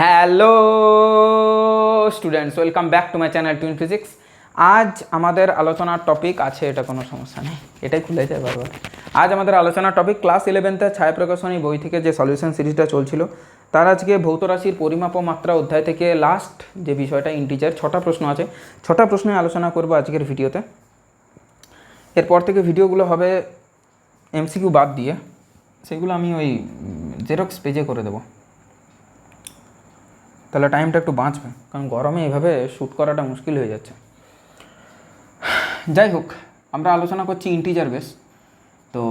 Hello students, welcome back to my channel twin physics. আজ আমাদের আলোচনার টপিক আছে, এটা কোনো সমস্যা নেই, এটাই খুলে যায় বারবার। আজ আমাদের আলোচনার টপিক, ক্লাস ইলেভেন্থে ছায়া প্রকাশনী বই থেকে যে সলিউশন সিরিজটা চলছিল, তার আজকে ভৌত রাশির পরিমাপ মাত্রা অধ্যায় থেকে লাস্ট যে বিষয়টা ইন্টিজার ছটা প্রশ্ন আছে, ছটা প্রশ্নে আলোচনা করব আজকের ভিডিওতে। এরপর থেকে ভিডিওগুলো হবে এমসিকিউ বাদ দিয়ে, সেগুলো আমি ওই জেরক্স পেজে করে দেবো। তাহলে টাইমটা একটু বাঁচবে, কারণ গরমে এভাবে শ্যুট করাটা মুশকিল হয়ে যাচ্ছে। যাই হোক, আমরা আলোচনা করছি ইন্টিজার বেস তো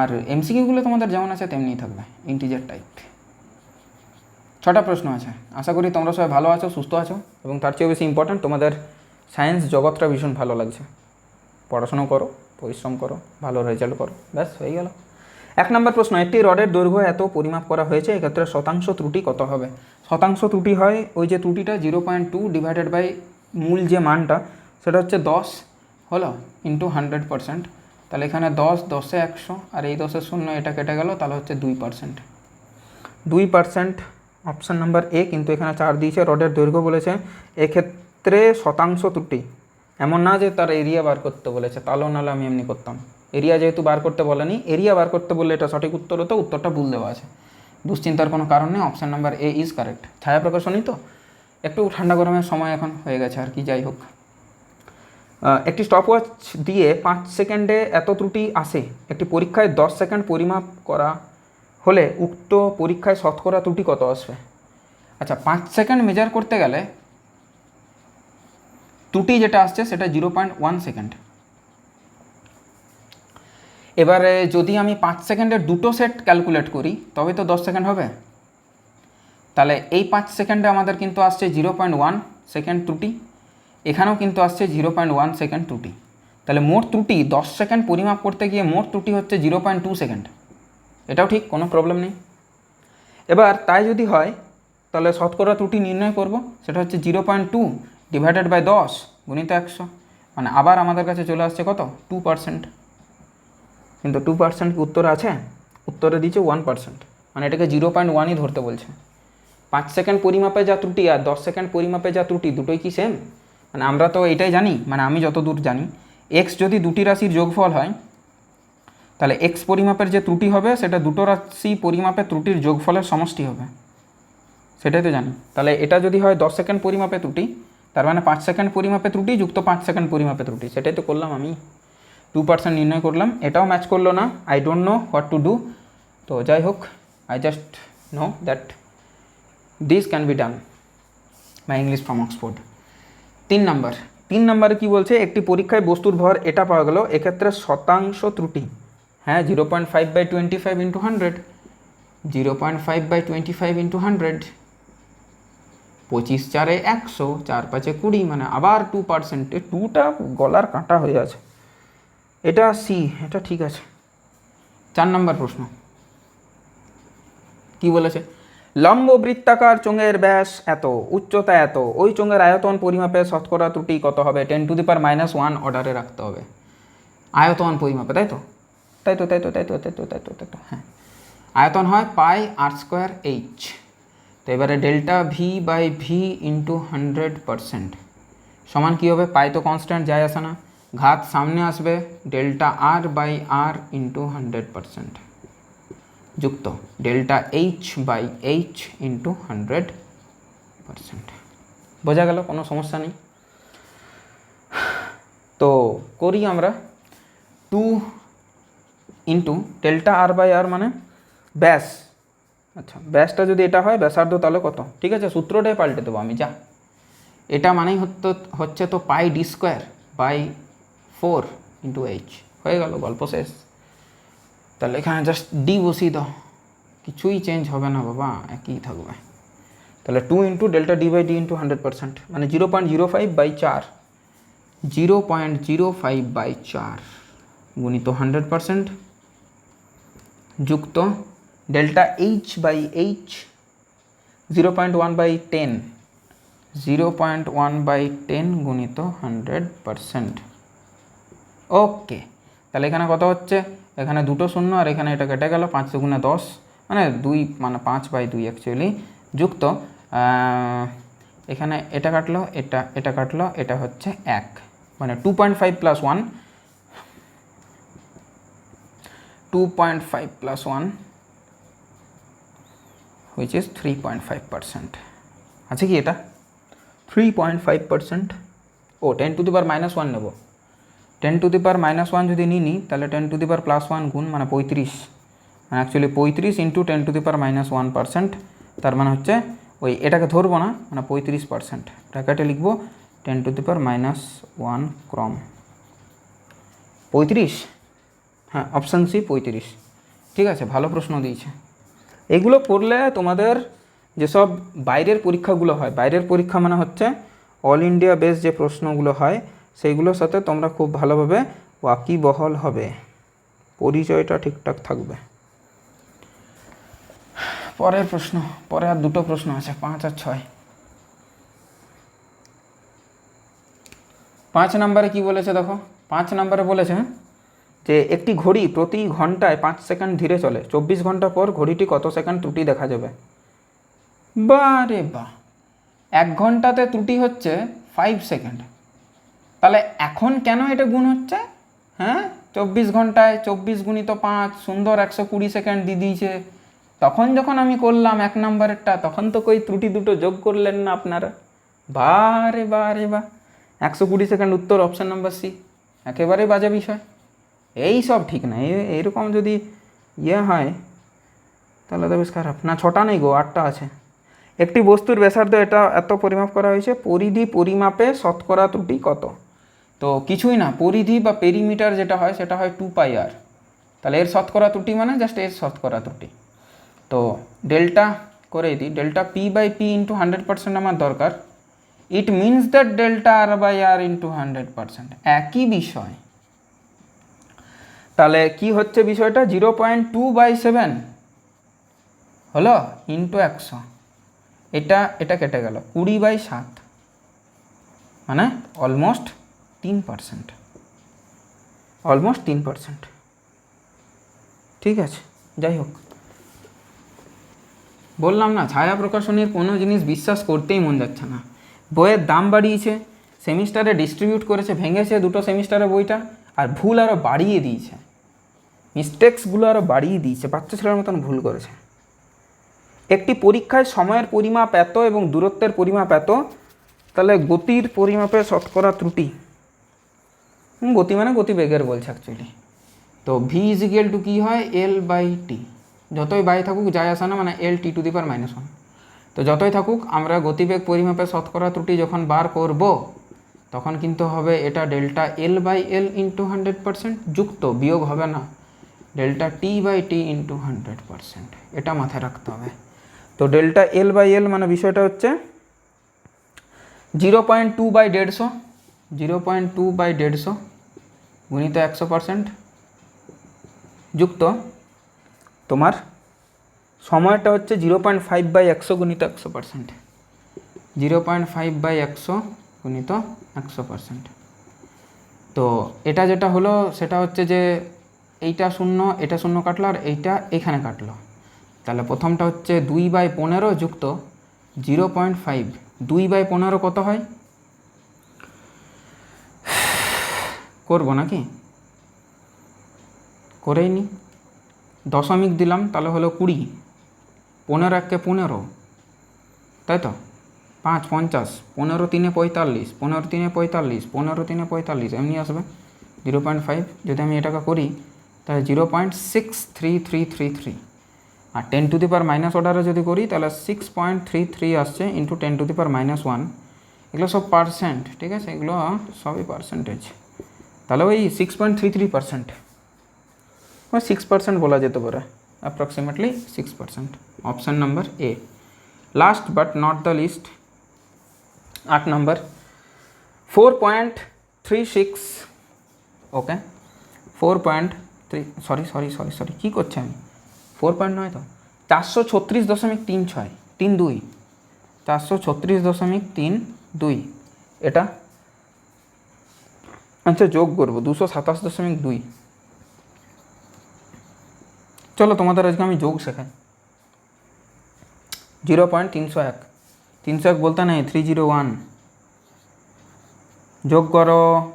আর এমসিকিউগুলো তোমাদের যেমন আছে তেমনিই থাকবে ইন্টিজার টাইপ ছটা প্রশ্ন আছে। আশা করি তোমরা সবাই ভালো আছো, সুস্থ আছো, এবং তার চেয়েও বেশি ইম্পর্ট্যান্ট তোমাদের সায়েন্স জগৎটা ভীষণ ভালো লাগছে। পড়াশোনা করো, পরিশ্রম করো, ভালো রেজাল্ট করো। ব্যাস, হয়ে গেল। এক নম্বর প্রশ্ন, একটি রডের দৈর্ঘ্য এত পরিমাপ করা হয়েছে, এক্ষেত্রে শতাংশ ত্রুটি কত হবে? শতাংশ ত্রুটি হয় ওই যে ত্রুটিটা zero point two divided by মূল যে মানটা, সেটা হচ্ছে দশ, হলো? ইন্টু হান্ড্রেড পার্সেন্ট তাহলে এখানে দশ, দশে একশো, আর এই দশের শূন্য, এটা কেটে গেল, তাহলে হচ্ছে দুই পার্সেন্ট দুই পার্সেন্ট অপশান নাম্বার এ কিন্তু এখানে চার দিয়েছে, রডের দৈর্ঘ্য বলেছে, এক্ষেত্রে শতাংশ ত্রুটি। এমন না যে তার এরিয়া বার করতে বলেছে, তাহলেও নাহলে আমি এমনি করতাম। এরিয়া যেহেতু বার করতে বলেনি, এরিয়া বার করতে বললে এটা সঠিক উত্তর হতো, উত্তরটা ভুল দেওয়া আছে। দুশ্চিন্তার কোনো কারণ নেই option number A is correct ছায়া প্রকাশনই তো? একটু ঠান্ডা গরমের সময় এখন হয়ে গেছে, আর কি যাই হোক। একটি স্টপওয়াচ দিয়ে পাঁচ সেকেন্ডে এত ত্রুটি আসে, একটি পরীক্ষায় দশ সেকেন্ড পরিমাপ করা হলে উক্ত পরীক্ষায় শতকরা ত্রুটি কত আসবে? আচ্ছা পাঁচ সেকেন্ড মেজার করতে গেলে ত্রুটি যেটা আসছে সেটা জিরো পয়েন্ট ওয়ান সেকেন্ড এবারে যদি আমি পাঁচ সেকেন্ডের দুটো সেট ক্যালকুলেট করি তবে তো দশ সেকেন্ড হবে। তাহলে এই পাঁচ সেকেন্ডে আমাদের কিন্তু আসছে জিরো পয়েন্ট ওয়ান সেকেন্ড ত্রুটি, এখানেও কিন্তু আসছে জিরো পয়েন্ট ওয়ান সেকেন্ড ত্রুটি। তাহলে মোট ত্রুটি, দশ সেকেন্ড পরিমাপ করতে গিয়ে মোট ত্রুটি হচ্ছে জিরো পয়েন্ট টু সেকেন্ড। এটাও ঠিক, কোনো প্রবলেম নেই। এবার তাই যদি হয়, তাহলে শতকরা ত্রুটি নির্ণয় করব, সেটা হচ্ছে zero point two divided by দশ গুণিত একশো মানে আবার আমাদের কাছে চলে আসছে কত? Two percent. কিন্তু টু পার্সেন্ট কি উত্তর আছে? উত্তরে দিচ্ছে ওয়ান পার্সেন্ট মানে এটাকে জিরো পয়েন্ট ওয়ানই ধরতে বলছে। পাঁচ সেকেন্ড পরিমাপে যা ত্রুটি আর দশ সেকেন্ড পরিমাপে যা ত্রুটি, দুটোই কি সেম মানে আমরা তো এটাই জানি মানে আমি যতদূর জানি এক্স যদি দুটি রাশির যোগফল হয়, তাহলে এক্স পরিমাপের যে ত্রুটি হবে, সেটা দুটো রাশি পরিমাপের ত্রুটির যোগফলের সমষ্টি হবে। সেটাই তো জানি। তাহলে এটা যদি হয় দশ সেকেন্ড পরিমাপে ত্রুটি, তার মানে পাঁচ সেকেন্ড পরিমাপে ত্রুটি যুক্ত পাঁচ সেকেন্ড পরিমাপে ত্রুটি। সেটাই তো করলাম আমি। টু পার্সেন্ট নির্ণয় করলাম। এটাও ম্যাচ করল না। I don't know what to do তো যাই হোক I just know that this can be done my English from Oxford তিন নাম্বার তিন নাম্বারে কি বলছে? একটি পরীক্ষায় বস্তুর ভর এটা পাওয়া গেল। এক্ষেত্রে শতাংশ ত্রুটি। হ্যাঁ zero point five by twenty five into hundred zero point five by twenty five into hundred পঁচিশ চারে একশো, চার পাঁচে কুড়ি মানে আবার টু পার্সেন্ট টুটা গলার কাঁটা হয়ে আছে। এটা সি এটা ঠিক আছে। চার নম্বর প্রশ্ন। কি বলেছে? লম্ব বৃত্তাকার চোঙের ব্যাস এত, উচ্চতা এত, ওই চোঙের আয়তন পরিমাপে শতকরা ত্রুটি কত হবে? Ten to the power minus one অর্ডারে রাখতে হবে। আয়তন পরিমাপে, তাই তো? তাই তো তাই তো তাই তো তাই তো তাই তো তাই তো হ্যাঁ। আয়তন হয় পাই আর স্কোয়ার এইচ তো এবারে delta V by V into hundred percent সমান কী হবে? পাই তো কনস্ট্যান্ট যায় আসে না। ঘাত সামনে আসবে delta R by R into hundred percent যুক্ত, delta H by H into hundred percent বোঝা গেল, কোনো সমস্যা নেই। তো করি আমরা two into delta R by R মানে ব্যাস। আচ্ছা ব্যাসটা যদি এটা হয়, ব্যাসার্ধ তাহলে কত? ঠিক আছে, সূত্রটাই পাল্টে দেবো আমি, যা। এটা মানেই হচ্ছে তো pi D square by four into H হয়ে গেল গল্প শেষ তাহলে এখানে জাস্ট ডি বসিয়ে দাও কিছুই চেঞ্জ হবে না বাবা একই থাকবে তাহলে two into delta D by D into hundred percent মানে zero point zero five by চার zero point zero five by চার গুণিত হান্ড্রেড পার্সেন্ট যুক্ত delta H by H zero point one by ten zero point one by ten গুণিত hundred percent okay. তাহলে এখানে কত হচ্ছে? এখানে দুটো শূন্য আর এখানে এটা কেটে গেল পাঁচ দুগুণে দশ। মানে দুই মানে পাঁচ বাই দুই অ্যাকচুয়ালি যুক্ত। এখানে এটা কাটলো, এটা এটা কাটলো, এটা হচ্ছে এক। মানে two point five plus one two point five plus one which is three point five percent আছে কি এটা? Three point five percent O ten to the power minus one নেব। Ten to the power minus one যদি নিই তাহলে ten to the power plus one গুণ মানে পঁয়ত্রিশ। মানে অ্যাকচুয়ালি পঁয়ত্রিশ into ten to the power minus one percent তার মানে হচ্ছে ওই এটাকে ধরবো না মানে পঁয়ত্রিশ পার্সেন্ট ব্র্যাকেটে লিখব ten to the power minus one ক্রম। পঁয়ত্রিশ? হ্যাঁ অপশান সি পঁয়ত্রিশ। ঠিক আছে, ভালো প্রশ্ন দিয়েছে। এগুলো করলে তোমাদের যেসব বাইরের পরীক্ষাগুলো হয়, বাইরের পরীক্ষা মানে হচ্ছে অল ইন্ডিয়া বেস যে প্রশ্নগুলো হয় সেইগুলোর সাথে তোমরা খুব ভালোভাবে ওয়াকিবহল হবে। পরিচয়টা ঠিকঠাক থাকবে। পরের প্রশ্ন, পরে আর দুটো প্রশ্ন আছে, পাঁচ আর ছয়। পাঁচ নম্বরে কি বলেছে দেখো? পাঁচ নম্বরে বলেছে যে একটি ঘড়ি প্রতি ঘন্টায় পাঁচ সেকেন্ড ধীরে চলে। চব্বিশ ঘণ্টা পর ঘড়িটি কত সেকেন্ড ত্রুটি দেখা যাবে? বা রে বা এক ঘন্টাতে ত্রুটি হচ্ছে ফাইভ সেকেন্ড তাহলে এখন কেন এটা গুণ হচ্ছে? হ্যাঁ? চব্বিশ ঘন্টায় চব্বিশ গুণিত পাঁচ, সুন্দর একশো কুড়ি সেকেন্ড দিয়ে দিয়েছে। তখন যখন আমি করলাম এক নম্বরেরটা, তখন তো কই ত্রুটি দুটো যোগ করলেন না আপনারা। বারে বারে, বা। একশো কুড়ি সেকেন্ড উত্তর অপশান নাম্বার সি একেবারে বাজে বিষয়। এই সব ঠিক না। এই এইরকম যদি ইয়ে হয়, তাহলে তো বেশ খারাপ। না, ছটা নেই গো, আটটা আছে। একটি বস্তুর ব্যাসার্ধ এটা এত পরিমাপ করা হয়েছে, পরিধি পরিমাপে শতকরা ত্রুটি কত? তো কিছুই না, পরিধি বা পেরিমিটার যেটা হয় সেটা হয় টু পাই আর তাহলে এর শতকরা ত্রুটি মানে জাস্ট এর শতকরা ত্রুটি। তো ডেল্টা করে দিই delta P by P into hundred percent আমার দরকার। It means that delta R by R into hundred percent একই বিষয়। তাহলে কি হচ্ছে বিষয়টা? Zero point two by seven হলো ইন্টু একশো। এটা এটা কেটে গেল। কুড়ি বাই সাত। মানে অলমোস্ট তিন পার্সেন্ট অলমোস্ট তিন পার্সেন্ট ঠিক আছে, যাই হোক। বললাম না, ছায়া প্রকাশনীর কোনো জিনিস বিশ্বাস করতেই মন যাচ্ছে না। বইয়ের দাম বাড়িয়েছে, সেমিস্টারে ডিস্ট্রিবিউট করেছে, ভেঙেছে দুটো সেমিস্টারে বইটা, আর ভুল আরও বাড়িয়ে দিয়েছে। মিস্টেক্সগুলো আরও বাড়িয়ে দিয়েছে বাচ্চা ছেলের মতন ভুল করেছে। একটি পরীক্ষায় সময়ের পরিমাপ এত এবং দূরত্বের পরিমাপ এত, তাহলে গতির পরিমাপে শতকরা ত্রুটি। গতি মানে গতিবেগের বলছে অ্যাকচুয়ালি তো ভি ইজিক্যাল টু কী হয়? এল বাই টি যতই বাই থাকুক, যায় আসে না মানে L T to the power minus one তো যতই থাকুক, আমরা গতিবেগ পরিমাপে শতকরা ত্রুটি যখন বার করব, তখন কিন্তু হবে এটা delta L by L into hundred percent যুক্ত, বিয়োগ হবে না। Delta T by T into hundred percent এটা মাথায় রাখতে হবে। তো ডেল্টা এল বাই এল মানে বিষয়টা হচ্ছে জিরো পয়েন্ট টু বাই দেড়শো। জিরো পয়েন্ট টু বাই দেড়শো। গুণিত একশো পার্সেন্ট যুক্ত। তোমার সময়টা হচ্ছে জিরো পয়েন্ট ফাইভ বাই একশো গুণিত একশো percent zero point five by একশো গুণিত একশো পার্সেন্ট তো এটা যেটা হলো, সেটা হচ্ছে যে এইটা শূন্য, এটা শূন্য কাটলো আর এইটা এখানে কাটলো। তাহলে প্রথমটা হচ্ছে দুই বাই পনেরো যুক্ত জিরো পয়েন্ট ফাইভ দুই বাই পনেরো কত হয়? করব নাকি? করেই নি। দশমিক দিলাম, তাহলে হলো কুড়ি। পনেরো এককে পনেরো, তাই তো? পাঁচ, পঞ্চাশ, পনেরো তিনে পঁয়তাল্লিশ, পনেরো তিনে পঁয়তাল্লিশ, পনেরো তিনে পঁয়তাল্লিশ, এমনি আসবে। জিরো পয়েন্ট ফাইভ, যদি আমি এটাকে করি, তাহলে zero point six three three three three. R ten to the power minus অর্ডারে যদি করি, তাহলে সিক্স পয়েন্ট থ্রি থ্রি আসছে into ten to the power minus one. এগুলো সব পার্সেন্ট, ঠিক আছে? এগুলো সবই পার্সেন্টেজ। তাহলে ওই six point three three percent ওই সিক্স পার্সেন্ট বলা যেতে পারে approximately six percent option number A last but not the least আট number four point three six okay four point three sorry sorry sorry sorry কী করছে আমি? Four point নয় তো? চারশো ছত্রিশ দশমিক তিন ছয়, তিন দুই। চারশো ছত্রিশ দশমিক তিন দুই। এটা আচ্ছা যোগ করব, দুশো সাতাশ দশমিক দুই। চলো তোমাদের আজকে আমি যোগ শেখাই। জিরো পয়েন্ট তিনশো এক। তিনশো এক বলতে নেই, থ্রি জিরো ওয়ান। যোগ করো।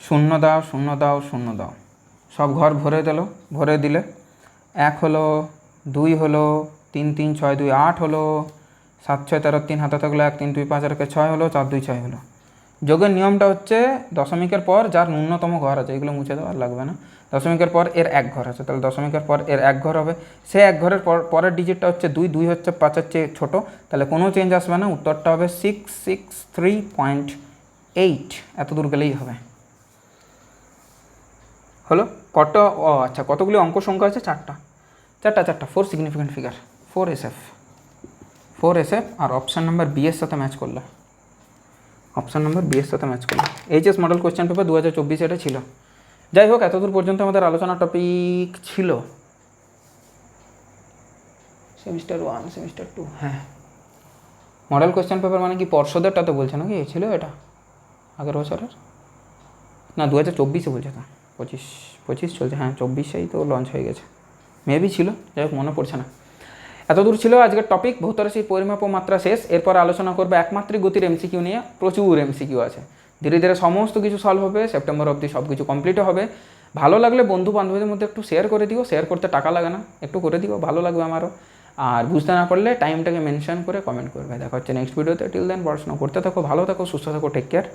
শূন্য দাও শূন্য দাও শূন্য দাও। সব ঘর ভরে দিল, ভরে দিলে। এক হলো, দুই হলো, তিন তিন, ছয়, দুই, আট হলো, সাত, ছয়, তেরো, তিন, হাতে থাকল এক, তিন, দুই, পাঁচ আর ছয় হলো, চার, দুই, ছয় হলো। যোগের নিয়মটা হচ্ছে দশমিকের পর যার ন্যূনতম ঘর আছে, এগুলো মুছে দেওয়ার লাগবে না। দশমিকের পর এর এক ঘর আছে, তাহলে দশমিকের পর এর এক ঘর হবে। সে এক ঘরের পর, পরের ডিজিটটা হচ্ছে দুই দুই হচ্ছে পাঁচের চেয়ে ছোটো, তাহলে কোনো চেঞ্জ আসবে না, উত্তরটা হবে six six three point eight এত দূর গেলেই হবে। হলো? কত, ও আচ্ছা কতগুলি অঙ্ক সংখ্যা আছে? চারটা। চারটা চারটা four significant figure four S F four S F আর অপশান নাম্বার বি এর সাথে ম্যাচ করল। অপশান নাম্বার বি এর সাথে ম্যাচ করল। এইচএস মডেল কোয়েশ্চেন পেপার দু হাজার চব্বিশে এটা ছিল। যাই হোক এতদূর পর্যন্ত আমাদের আলোচনা টপিক ছিল। সেমিস্টার ওয়ান সেমিস্টার টু হ্যাঁ। মডেল কোয়েশ্চেন পেপার মানে কি পর্ষদেরটা তো বলছে নাকি? ছিল এটা? আগের বছরের? না দু হাজার চব্বিশে বলছে তো। পঁচিশ পঁচিশ চলছে। হ্যাঁ চব্বিশেই তো লঞ্চ হয়ে গেছে। মেবি ছিল। যাই হোক মনে পড়ছে না। এতদূর ছিল আজকের টপিক ভৌতরাশির পরিমাপ ও মাত্রা শেষ। এরপর আলোচনা করবে একমাত্রিক গতির এমসিকিউ নিয়ে প্রচুর এমসিকিউ আছে। ধীরে ধীরে সমস্ত কিছু সলভ হবে সেপ্টেম্বর অবধি সব কিছু কমপ্লিটও হবে। ভালো লাগলে বন্ধু বান্ধবীদের মধ্যে একটু শেয়ার করে দিও শেয়ার করতে টাকা লাগে না, একটু করে দিও, ভালো লাগবে আমারও। আর বুঝতে না পারলে টাইমটাকে মেনশন করে কমেন্ট করবে। দেখা হচ্ছে নেক্সট ভিডিওতে টিল দেন পড়াশোনা করতে থাকো, ভালো থাকো, সুস্থ থাকো টেক কেয়ার